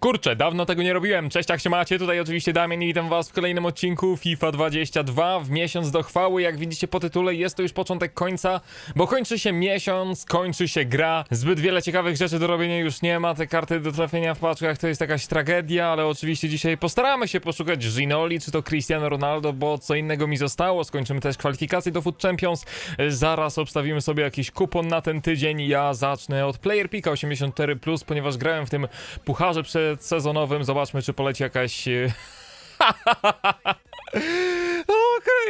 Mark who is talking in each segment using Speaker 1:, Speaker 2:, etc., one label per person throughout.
Speaker 1: Kurczę, dawno tego nie robiłem. Cześć, jak się macie? Tutaj oczywiście Damian i witam was w kolejnym odcinku FIFA 22 w miesiąc do chwały. Jak widzicie po tytule jest to już początek końca, bo kończy się miesiąc, kończy się gra. Zbyt wiele ciekawych rzeczy do robienia już nie ma. Te karty do trafienia w paczkach to jest jakaś tragedia, ale oczywiście dzisiaj postaramy się poszukać Ginoli czy to Cristiano Ronaldo, bo co innego mi zostało. Skończymy też kwalifikacje do Food Champions. Zaraz obstawimy sobie jakiś kupon na ten tydzień. Ja zacznę od Player Pika 84+, ponieważ grałem w tym pucharze przedsezonowym. Zobaczmy, czy poleci jakaś...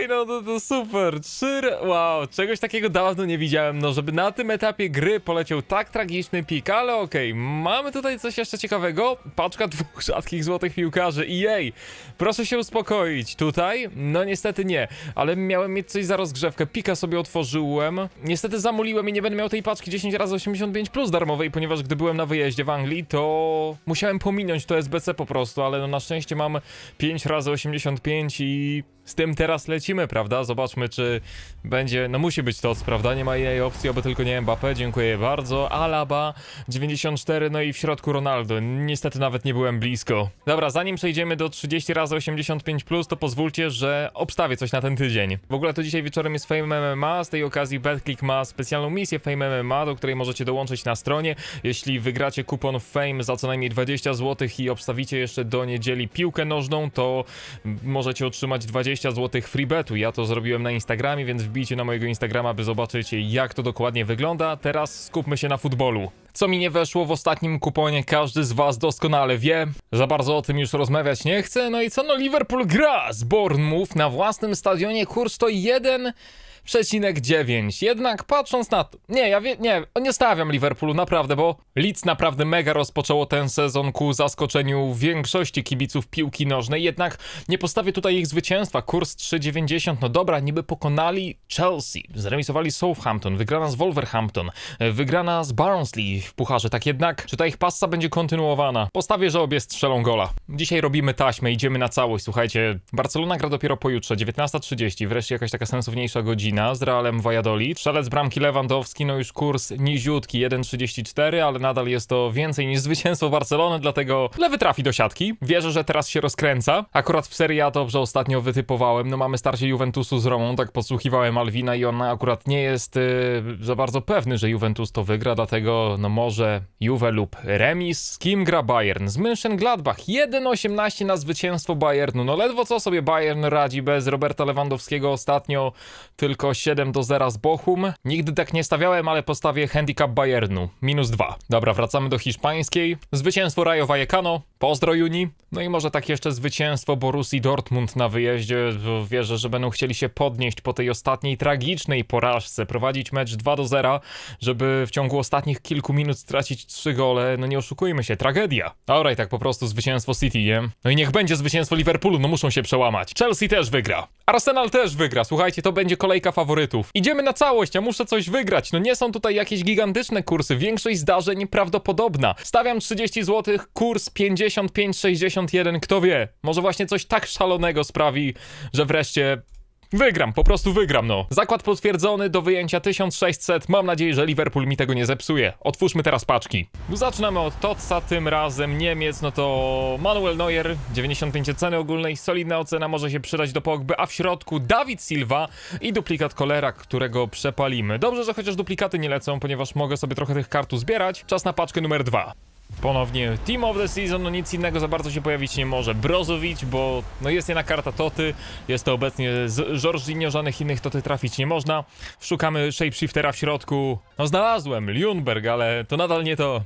Speaker 1: e, Okej, no to, to super. Trzy... Wow, czegoś takiego dawno nie widziałem. No, żeby na tym etapie gry poleciał tak tragiczny pik, ale okej. Mamy tutaj coś jeszcze ciekawego. Paczka dwóch rzadkich złotych piłkarzy. I jej, proszę się uspokoić. Tutaj? No niestety nie, ale miałem mieć coś za rozgrzewkę. Pika sobie otworzyłem. Niestety zamuliłem i nie będę miał tej paczki 10 razy 85 plus darmowej, ponieważ gdy byłem na wyjeździe w Anglii, to musiałem pominąć to SBC po prostu, ale no na szczęście mam 5 razy 85 i z tym teraz lecimy, prawda? Zobaczmy, czy będzie. No musi być to, prawda? Nie ma innej opcji, oby tylko nie Mbappé. Dziękuję bardzo. Alaba 94, no i w środku Ronaldo. Niestety nawet nie byłem blisko. Dobra, zanim przejdziemy do 30 razy 85, to pozwólcie, że obstawię coś na ten tydzień. W ogóle to dzisiaj wieczorem jest Fame MMA. Z tej okazji BetClick ma specjalną misję Fame MMA, do której możecie dołączyć na stronie. Jeśli wygracie kupon Fame za co najmniej 20 zł i obstawicie jeszcze do niedzieli piłkę nożną, to możecie otrzymać 20 zł freebetu. Ja to zrobiłem na Instagramie, więc wbijcie na mojego Instagrama, by zobaczyć jak to dokładnie wygląda. Teraz skupmy się na futbolu. Co mi nie weszło w ostatnim kuponie, każdy z was doskonale wie. Za bardzo o tym już rozmawiać nie chcę. No i co, no Liverpool gra z Bournemouth na własnym stadionie. Kurs to 1 przecinek 9. Jednak patrząc na to. Nie, ja wie, nie, nie stawiam Liverpoolu, naprawdę, bo Leeds naprawdę mega rozpoczęło ten sezon ku zaskoczeniu większości kibiców piłki nożnej. Jednak nie postawię tutaj ich zwycięstwa. Kurs 3,90. No dobra, niby pokonali Chelsea, zremisowali Southampton, wygrana z Wolverhampton, wygrana z Barnsley w pucharze. Tak jednak, czy ta ich passa będzie kontynuowana? Postawię, że obie strzelą gola. Dzisiaj robimy taśmę, idziemy na całość. Słuchajcie, Barcelona gra dopiero pojutrze, 19.30. Wreszcie jakaś taka sensowniejsza godzina z Realem Valladolid. Strzelec bramki Lewandowski, no już kurs niziutki, 1,34, ale nadal jest to więcej niż zwycięstwo Barcelony, dlatego lewy trafi do siatki. Wierzę, że teraz się rozkręca. Akurat w Serie A dobrze ostatnio wytypowałem. No mamy starcie Juventusu z Romą, tak podsłuchiwałem Alwina i on akurat nie jest y, za bardzo pewny, że Juventus to wygra, dlatego no może Juve lub remis. Z kim gra Bayern? Z Mönchengladbach. 1,18 na zwycięstwo Bayernu. No ledwo co sobie Bayern radzi bez Roberta Lewandowskiego ostatnio tylko 7 do 0 z Bochum. Nigdy tak nie stawiałem, ale postawię handicap Bayernu. Minus 2. Dobra, wracamy do hiszpańskiej. Zwycięstwo Rayo Vallecano. Pozdro Juni. No i może tak jeszcze zwycięstwo Borussii Dortmund na wyjeździe. Wierzę, że będą chcieli się podnieść po tej ostatniej tragicznej porażce. Prowadzić mecz 2 do 0, żeby w ciągu ostatnich kilku minut stracić 3 gole. No nie oszukujmy się, tragedia. I tak po prostu zwycięstwo City, nie? No i niech będzie zwycięstwo Liverpoolu, no muszą się przełamać. Chelsea też wygra. Arsenal też wygra. Słuchajcie, to będzie kolejka faworytów. Idziemy na całość, ja muszę coś wygrać. No nie są tutaj jakieś gigantyczne kursy. Większość zdarzeń prawdopodobna. Stawiam 30 zł, kurs 55,61. Kto wie? Może właśnie coś tak szalonego sprawi, że wreszcie Wygram, po prostu wygram, no. Zakład potwierdzony do wyjęcia 1600. Mam nadzieję, że Liverpool mi tego nie zepsuje. Otwórzmy teraz paczki. Zaczynamy od Totsa, tym razem Niemiec, no to Manuel Neuer, 95 ceny ogólnej, solidna ocena może się przydać do Pogby, a w środku Dawid Silva i duplikat Kolera, którego przepalimy. Dobrze, że chociaż duplikaty nie lecą, ponieważ mogę sobie trochę tych kart zbierać. Czas na paczkę numer dwa. Ponownie Team of the Season, no nic innego za bardzo się pojawić nie może. Brozowicz, bo no jest jedna karta Toty, jest to obecnie z Jorginho, żadnych innych Toty trafić nie można. Szukamy Shapeshiftera w środku. No znalazłem, Ljungberg, ale to nadal nie to.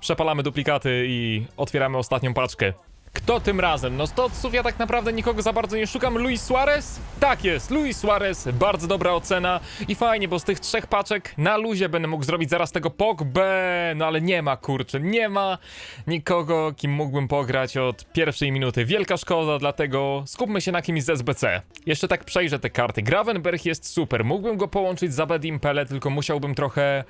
Speaker 1: Przepalamy duplikaty i otwieramy ostatnią paczkę. Kto tym razem? No z Totsów ja tak naprawdę nikogo za bardzo nie szukam. Luis Suarez? Tak jest, Luis Suarez. Bardzo dobra ocena i fajnie, bo z tych trzech paczek na luzie będę mógł zrobić zaraz tego Pogbę. No ale nie ma, kurczę, nie ma nikogo, kim mógłbym pograć od pierwszej minuty. Wielka szkoda, dlatego skupmy się na kimś z SBC. Jeszcze tak przejrzę te karty. Gravenberg jest super, mógłbym go połączyć z Abedim Pele, tylko musiałbym trochę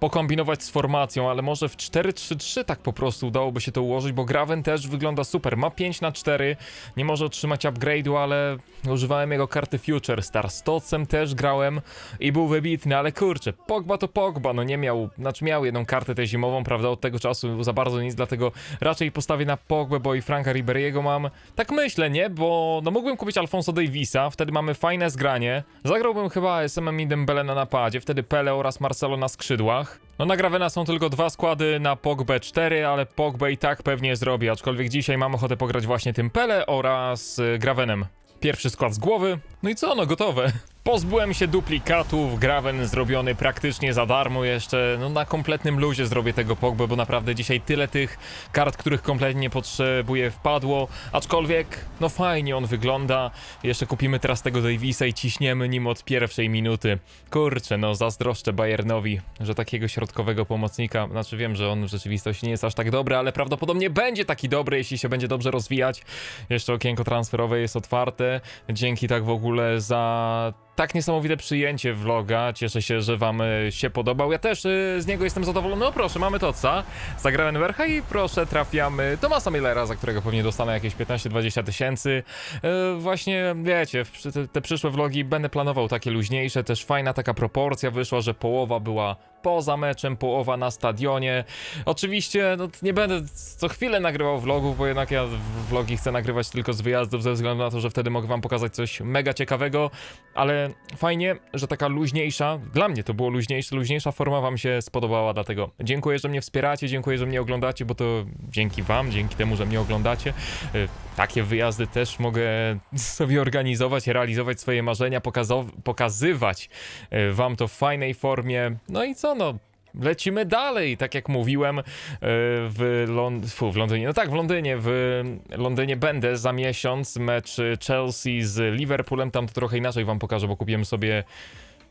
Speaker 1: pokombinować z formacją, ale może w 4-3-3 tak po prostu udałoby się to ułożyć, bo Graven też wygląda super. Ma 5 na 4, nie może otrzymać upgrade'u, ale używałem jego karty Future Star. Stocem też grałem i był wybitny, ale kurczę, Pogba to Pogba, no nie miał, znaczy miał jedną kartę tę zimową, prawda, od tego czasu za bardzo nic, dlatego raczej postawię na Pogbę, bo i Franka Riberiego mam. Tak myślę, nie? Bo no mógłbym kupić Alfonso Davisa, wtedy mamy fajne zgranie. Zagrałbym chyba SM-em i Dembele na napadzie, wtedy Pele oraz Marcelo na skrzydłach. No na Gravena są tylko dwa składy na Pogbę 4, ale Pogbę i tak pewnie zrobi, aczkolwiek dzisiaj mam ochotę pograć właśnie tym Pele oraz y, Gravenem. Pierwszy skład z głowy. No i co, no gotowe. Pozbyłem się duplikatów, Graven zrobiony praktycznie za darmo jeszcze, no na kompletnym luzie zrobię tego Pogbę, bo naprawdę dzisiaj tyle tych kart, których kompletnie nie potrzebuję wpadło, aczkolwiek, no fajnie on wygląda, jeszcze kupimy teraz tego Davisa i ciśniemy nim od pierwszej minuty. Kurczę, no zazdroszczę Bayernowi, że takiego środkowego pomocnika, znaczy wiem, że on w rzeczywistości nie jest aż tak dobry, ale prawdopodobnie będzie taki dobry, jeśli się będzie dobrze rozwijać. Jeszcze okienko transferowe jest otwarte, dzięki tak w ogóle za tak niesamowite przyjęcie vloga. Cieszę się, że wam y, się podobał. Ja też y, z niego jestem zadowolony. No proszę, mamy Toca, zagrałem Wercha i proszę, trafiamy Tomasa Millera, za którego pewnie dostanę jakieś 15-20 tysięcy. Y, właśnie, wiecie, te, te przyszłe vlogi będę planował takie luźniejsze, też fajna taka proporcja wyszła, że połowa była poza meczem, połowa na stadionie. Oczywiście no, nie będę co chwilę nagrywał vlogów, bo jednak ja vlogi chcę nagrywać tylko z wyjazdów, ze względu na to, że wtedy mogę wam pokazać coś mega ciekawego, ale fajnie, że taka luźniejsza, dla mnie to było luźniejsze, luźniejsza forma wam się spodobała, dlatego dziękuję, że mnie wspieracie, dziękuję, że mnie oglądacie, bo to dzięki wam, dzięki temu, że mnie oglądacie, y, takie wyjazdy też mogę sobie organizować, realizować swoje marzenia, pokazywać y, wam to w fajnej formie, no i co, no, Lecimy dalej, tak jak mówiłem e, w, Lon- fu, w Londynie. No tak, w Londynie. W Londynie będę za miesiąc. Mecz Chelsea z Liverpoolem. Tam to trochę inaczej wam pokażę, bo kupiłem sobie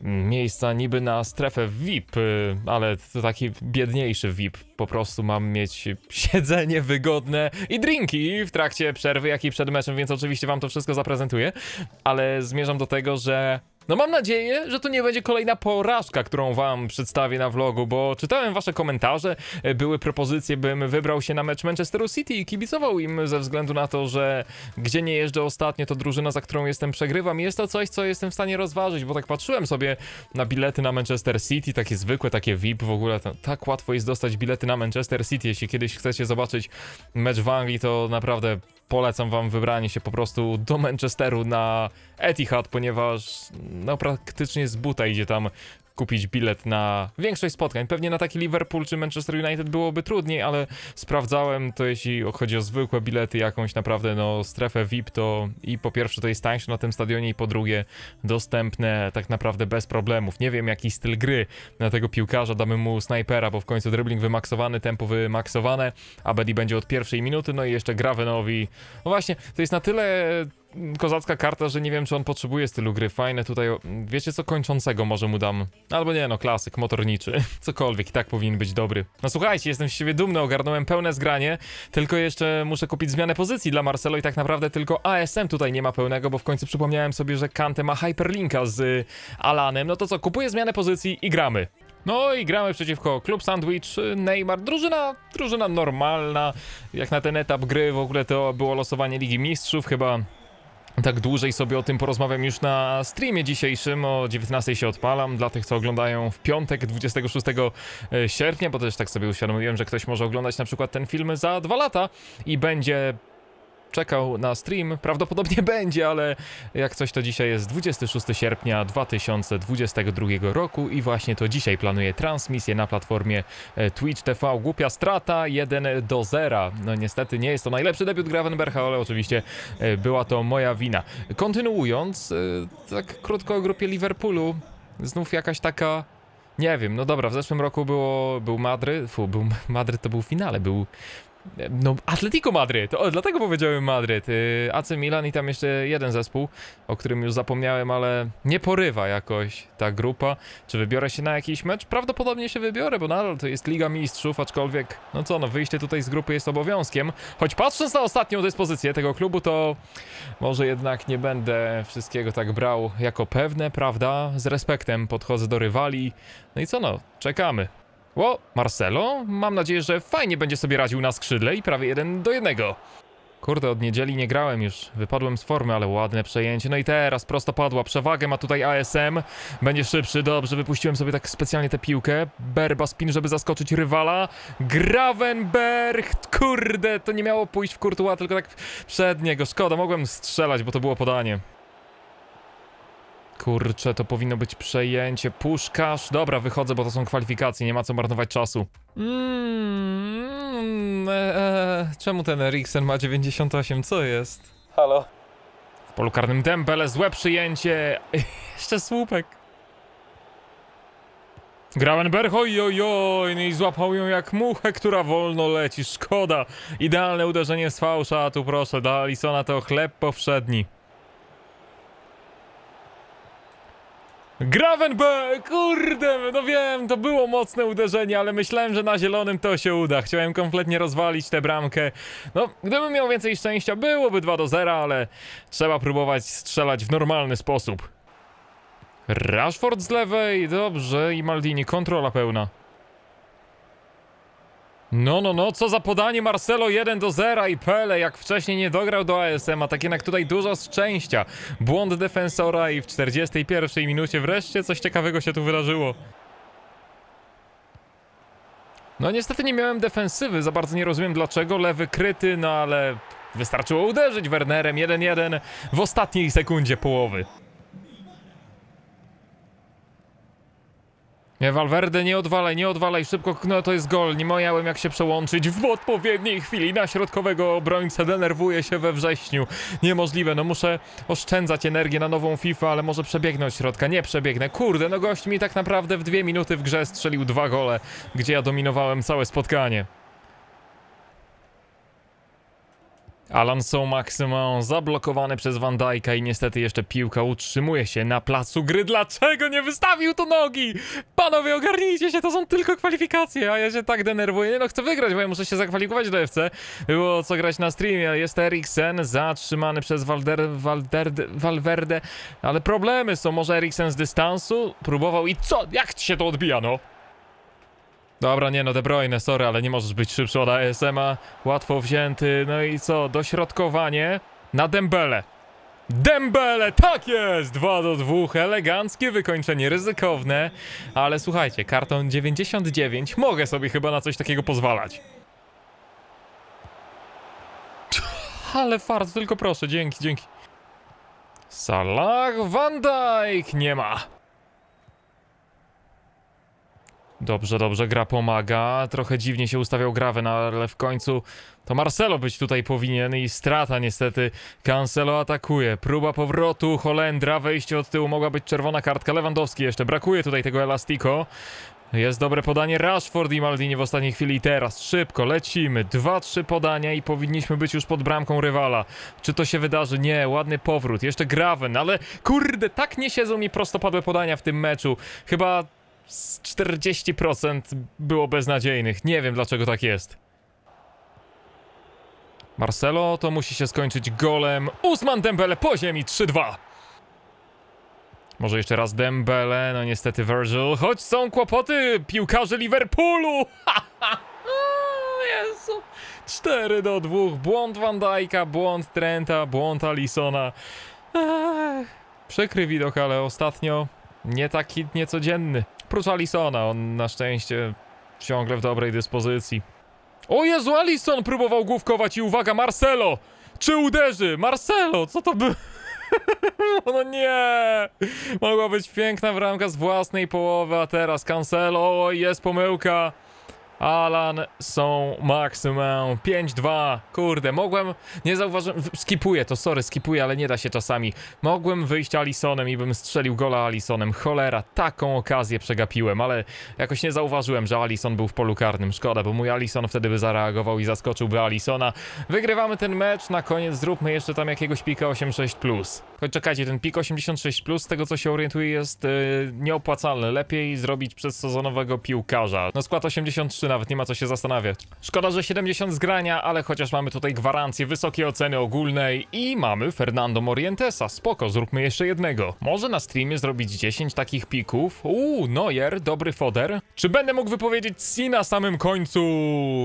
Speaker 1: miejsca niby na strefę VIP, y, ale to taki biedniejszy VIP. Po prostu mam mieć siedzenie wygodne i drinki w trakcie przerwy, jak i przed meczem, więc oczywiście wam to wszystko zaprezentuję. Ale zmierzam do tego, że no mam nadzieję, że to nie będzie kolejna porażka, którą wam przedstawię na vlogu, bo czytałem wasze komentarze, e, były propozycje, bym wybrał się na mecz Manchesteru City i kibicował im ze względu na to, że gdzie nie jeżdżę ostatnio, to drużyna, za którą jestem, przegrywam. I jest to coś, co jestem w stanie rozważyć, bo tak patrzyłem sobie na bilety na Manchester City, takie zwykłe, takie VIP w ogóle, to, tak łatwo jest dostać bilety na Manchester City, jeśli kiedyś chcecie zobaczyć mecz w Anglii, to naprawdę polecam wam wybranie się po prostu do Manchesteru na Etihad, ponieważ no praktycznie z buta idzie tam kupić bilet na większość spotkań. Pewnie na taki Liverpool czy Manchester United byłoby trudniej, ale sprawdzałem to jeśli chodzi o zwykłe bilety, jakąś naprawdę no strefę VIP, to i po pierwsze to jest tańsze na tym stadionie i po drugie dostępne tak naprawdę bez problemów. Nie wiem jaki styl gry na tego piłkarza, damy mu snajpera, bo w końcu dribbling wymaksowany, tempo wymaksowane, a będzie od pierwszej minuty, no i jeszcze Gravenowi. No właśnie, to jest na tyle kozacka karta, że nie wiem, czy on potrzebuje stylu gry. Fajne tutaj, wiecie co, kończącego może mu dam. Albo nie, no, klasyk, motorniczy. Cokolwiek, i tak powinien być dobry. No słuchajcie, jestem z siebie dumny, ogarnąłem pełne zgranie, tylko jeszcze muszę kupić zmianę pozycji dla Marcelo i tak naprawdę tylko ASM tutaj nie ma pełnego, bo w końcu przypomniałem sobie, że Kante ma hyperlinka z y, Alanem. No to co, kupuję zmianę pozycji i gramy. No i gramy przeciwko Klub Sandwich, y, Neymar, drużyna, drużyna normalna, jak na ten etap gry w ogóle to było losowanie Ligi Mistrzów, chyba tak dłużej sobie o tym porozmawiam już na streamie dzisiejszym, o 19 się odpalam, dla tych co oglądają w piątek 26 sierpnia, bo też tak sobie uświadomiłem, że ktoś może oglądać na przykład ten film za dwa lata i będzie czekał na stream, prawdopodobnie będzie, ale jak coś to dzisiaj jest 26 sierpnia 2022 roku i właśnie to dzisiaj planuję transmisję na platformie e, Twitch TV. Głupia strata 1 do 0. No niestety nie jest to najlepszy debiut Gravenbercha, ale oczywiście e, była to moja wina. Kontynuując, e, tak krótko o grupie Liverpoolu, znów jakaś taka nie wiem, no dobra, w zeszłym roku było, był Madryt, fu, był Madryt to był w finale, był no, Atletico Madryt, o, dlatego powiedziałem Madryt. Yy, AC Milan i tam jeszcze jeden zespół, o którym już zapomniałem, ale nie porywa jakoś ta grupa. Czy wybiorę się na jakiś mecz? Prawdopodobnie się wybiorę, bo nadal to jest Liga Mistrzów, aczkolwiek, no co, no wyjście tutaj z grupy jest obowiązkiem. Choć patrząc na ostatnią dyspozycję tego klubu, to może jednak nie będę wszystkiego tak brał jako pewne, prawda? Z respektem podchodzę do rywali. No i co no, czekamy. O, Marcelo, mam nadzieję, że fajnie będzie sobie radził na skrzydle i prawie jeden do jednego. Kurde, od niedzieli nie grałem już, wypadłem z formy, ale ładne przejęcie. No i teraz prosto padła, przewagę ma tutaj ASM, będzie szybszy, dobrze, wypuściłem sobie tak specjalnie tę piłkę. Berba spin, żeby zaskoczyć rywala. Gravenberg, kurde, to nie miało pójść w Courtois, tylko tak przed niego. Szkoda, mogłem strzelać, bo to było podanie. Kurczę, to powinno być przejęcie. Puszkasz. Dobra, wychodzę, bo to są kwalifikacje, nie ma co marnować czasu. Mm, e, e, czemu ten Eriksen ma 98? Co jest? Halo? W polu karnym Dembele, złe przyjęcie. Jeszcze słupek. Gravenberg, oj, oj, oj, no i złapał ją jak muchę, która wolno leci. Szkoda. Idealne uderzenie z fałsza, a tu proszę, dla Alisona to chleb powszedni. Gravenberg, kurde, no wiem, to było mocne uderzenie, ale myślałem, że na zielonym to się uda. Chciałem kompletnie rozwalić tę bramkę. No, gdybym miał więcej szczęścia, byłoby 2 do 0, ale trzeba próbować strzelać w normalny sposób. Rashford z lewej, dobrze, i Maldini, kontrola pełna. No, no, no, co za podanie Marcelo 1 do 0 i Pele jak wcześniej nie dograł do ASM, a tak jednak tutaj dużo szczęścia. Błąd defensora i w 41 minucie wreszcie coś ciekawego się tu wydarzyło. No niestety nie miałem defensywy, za bardzo nie rozumiem dlaczego, lewy kryty, no ale wystarczyło uderzyć Wernerem 1-1 w ostatniej sekundzie połowy. Nie, Valverde, nie odwalaj, nie odwalaj, szybko, no to jest gol, nie miałem jak się przełączyć w odpowiedniej chwili. Na środkowego obrońcę, denerwuję się we wrześniu, niemożliwe, no muszę oszczędzać energię na nową FIFA, ale może przebiegnę od środka, nie przebiegnę, kurde, no gość mi tak naprawdę w dwie minuty w grze strzelił dwa gole, gdzie ja dominowałem całe spotkanie. Alan Saint-Maximin zablokowany przez Van Dijk'a i niestety jeszcze piłka utrzymuje się na placu gry. Dlaczego nie wystawił tu nogi? Panowie, ogarnijcie się, to są tylko kwalifikacje, a ja się tak denerwuję. No, chcę wygrać, bo ja muszę się zakwalifikować do FC. Było co grać na streamie, jest Eriksen zatrzymany przez Valder, Valverde, Valverde, ale problemy są. Może Eriksen z dystansu próbował i co? Jak ci się to odbija, no? Dobra, nie no, De Bruyne, sorry, ale nie możesz być szybszy od ASM-a. Łatwo wzięty, no i co? Dośrodkowanie na Dembele. Dembele, tak jest! 2 do 2, eleganckie wykończenie, ryzykowne, ale słuchajcie, karton 99, mogę sobie chyba na coś takiego pozwalać. Ale fart, tylko proszę, dzięki, dzięki. Salah, Van Dijk, nie ma. Dobrze, dobrze, gra pomaga. Trochę dziwnie się ustawiał Graven, ale w końcu to Marcelo być tutaj powinien i strata niestety. Cancelo atakuje. Próba powrotu Holendra, wejście od tyłu, mogła być czerwona kartka. Lewandowski jeszcze, brakuje tutaj tego elastiko. Jest dobre podanie Rashford i Maldini w ostatniej chwili i teraz szybko lecimy. Dwa, trzy podania i powinniśmy być już pod bramką rywala. Czy to się wydarzy? Nie, ładny powrót. Jeszcze Graven, ale kurde, tak nie siedzą mi prostopadłe podania w tym meczu. Chyba z 40% było beznadziejnych. Nie wiem dlaczego tak jest. Marcelo to musi się skończyć golem. Usman Dembele po ziemi 3-2. Może jeszcze raz Dembele, no niestety Virgil. Choć są kłopoty piłkarzy Liverpoolu. Jezu. 4 do 2. Błąd Van Dijk'a, błąd Trenta, błąd Alisona. Ech, przykry widok, ale ostatnio nie taki niecodzienny. Prócz Alisona, on na szczęście ciągle w dobrej dyspozycji. O Jezu, Alison próbował główkować i uwaga, Marcelo! Czy uderzy? Marcelo, co to było? no nie! Mogła być piękna bramka z własnej połowy, a teraz Cancelo, o jest pomyłka. Alan są Maximin 5-2. Kurde, mogłem. Nie zauważyłem. Skipuję to, sorry, skipuję, ale nie da się czasami. Mogłem wyjść Alisonem i bym strzelił gola Alisonem. Cholera, taką okazję przegapiłem, ale jakoś nie zauważyłem, że Alison był w polu karnym. Szkoda, bo mój Alison wtedy by zareagował i zaskoczyłby Alisona. Wygrywamy ten mecz. Na koniec zróbmy jeszcze tam jakiegoś pika 86. Choć czekajcie, ten pik 86 z tego co się orientuję, jest yy, nieopłacalny. Lepiej zrobić przez sezonowego piłkarza. No skład 83 nawet nie ma co się zastanawiać. Szkoda, że 70 zgrania, ale chociaż mamy tutaj gwarancję wysokiej oceny ogólnej i mamy Fernando Morientesa. Spoko, zróbmy jeszcze jednego. Może na streamie zrobić 10 takich pików. Uuu, Neuer, dobry foder. Czy będę mógł wypowiedzieć C na samym końcu?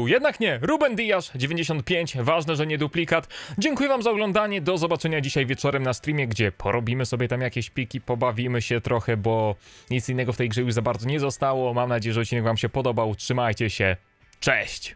Speaker 1: Jednak nie. Ruben Diaz 95. Ważne, że nie duplikat. Dziękuję wam za oglądanie. Do zobaczenia dzisiaj wieczorem na streamie, gdzie porobimy sobie tam jakieś piki, pobawimy się trochę, bo nic innego w tej grze już za bardzo nie zostało. Mam nadzieję, że odcinek wam się podobał. Trzymajcie się. Cześć!